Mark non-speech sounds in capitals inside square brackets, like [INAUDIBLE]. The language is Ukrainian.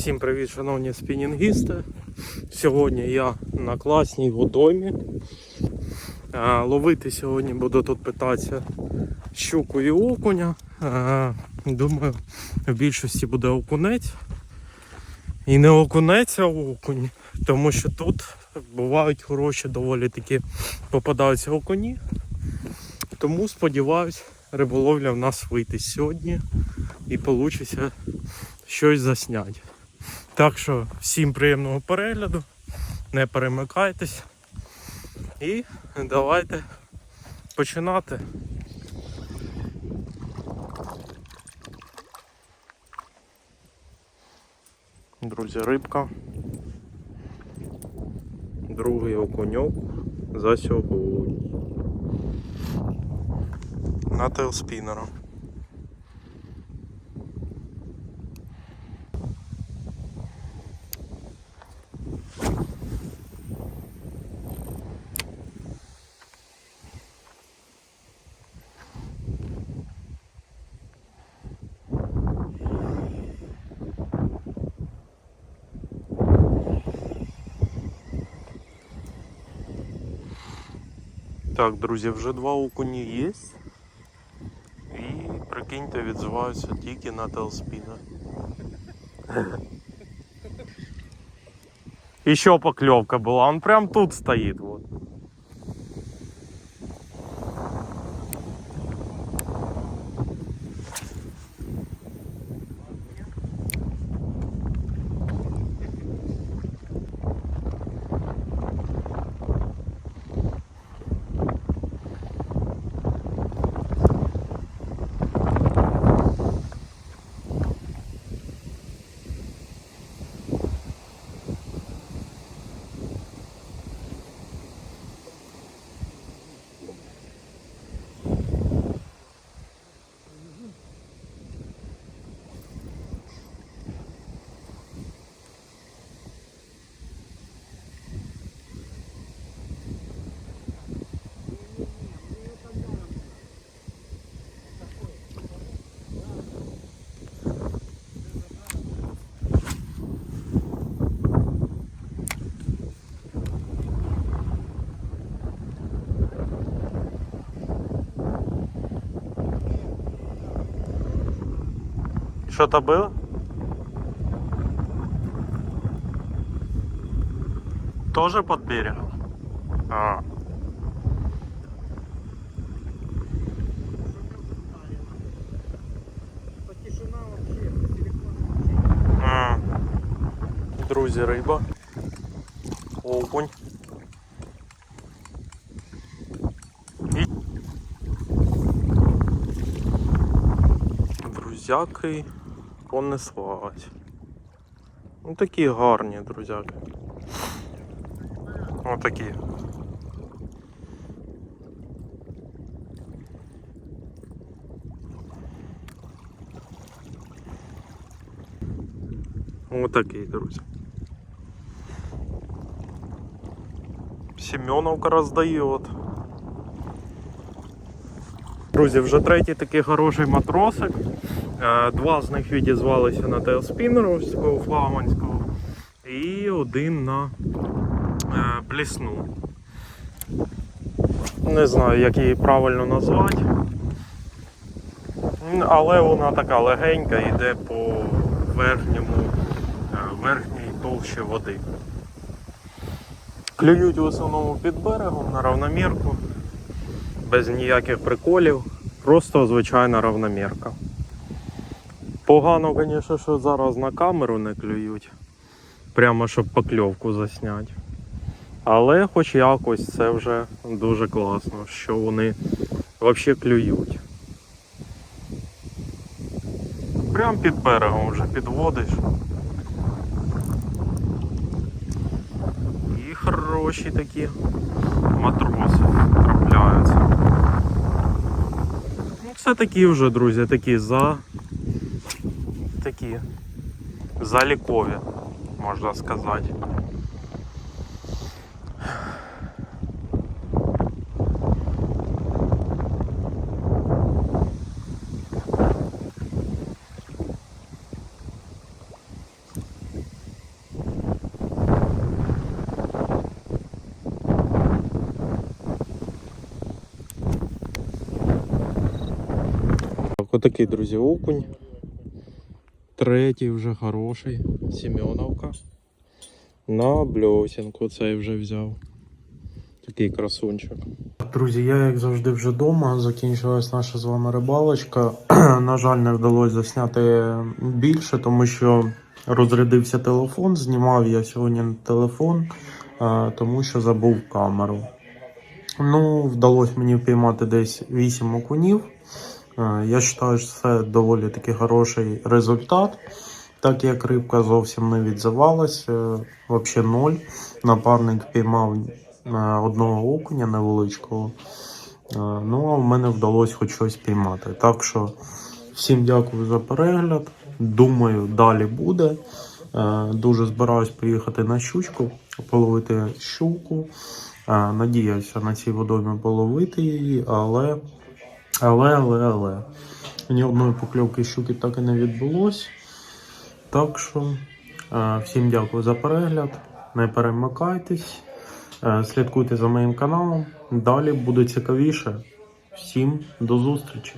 Всім привіт, шановні спінінгісти. Сьогодні я на класній водоймі. Ловити сьогодні буду тут питатися щуку і окуня. Думаю, в більшості буде окунець. І не окунець, а окунь. Тому що тут бувають хороші, доволі таки попадаються окуні. Тому сподіваюсь, риболовля в нас вийде сьогодні і вийде щось засняти. Так що всім приємного перегляду, не перемикайтесь і давайте починати. Друзі, рибка. Другий окуньок за сьогодні. На тейлспінера. Так, друзі, вже два окуні є. І прикиньте, відзиваються тільки на телспіна. Еще поклевка была, он прям тут стоит. Что-то было? Тоже под берегом? А. А. Друзі, риба. Окунь. Друзяки понеслась. Ну такі гарні, друзяки. Отакі. Отакий, друзі. Семеновка роздає. Друзі, вже третій такий хороший матросик. Е, Два з них відізвалися на тейлспінеровського флагманського і один на е, блісну. Не знаю, як її правильно назвати. Але вона така легенька, йде по верхньому, е, верхній толщі води. Клюють в основному під берегом на равномірку, без ніяких приколів, просто звичайна равномірка. Погано, звісно, що зараз на камеру не клюють, прямо щоб покльовку засняти. Але хоч якось це вже дуже класно, що вони взагалі клюють. Прям під берегом вже підводиш. І хороші такі матроси трапляються. Ну, це такі вже, друзі, такі за Заликове, можно сказать. Вот такие друзья окунь. Третій вже хороший. Сімеоновка. На бльосінку цей вже взяв. Такий красунчик. Друзі, я як завжди вже вдома. Закінчилась наша з вами рибалочка. [CLEARS THROAT] На жаль, не вдалося засняти більше, тому що розрядився телефон. Знімав я сьогодні телефон, е, тому що забув камеру. Ну, вдалося мені впіймати десь 8 окунів. Е, Я вважаю, що це доволі таки хороший результат. Так як рибка зовсім не відзивалась, е, взагалі ноль. Напарник піймав е, одного окуня невеличкого. Ну, а в мене вдалося хоч щось піймати. Так що всім дякую за перегляд. Думаю, далі буде. Дуже збираюсь поїхати на щучку, половити щуку. Надіявся на цій водоймі половити її, але, але, але, але. Ні одної покльовки щуки так і не відбулось. Так що е, всім дякую за перегляд. Не перемикайтесь, е, слідкуйте за моїм каналом. Далі буде цікавіше. Всім до зустрічі!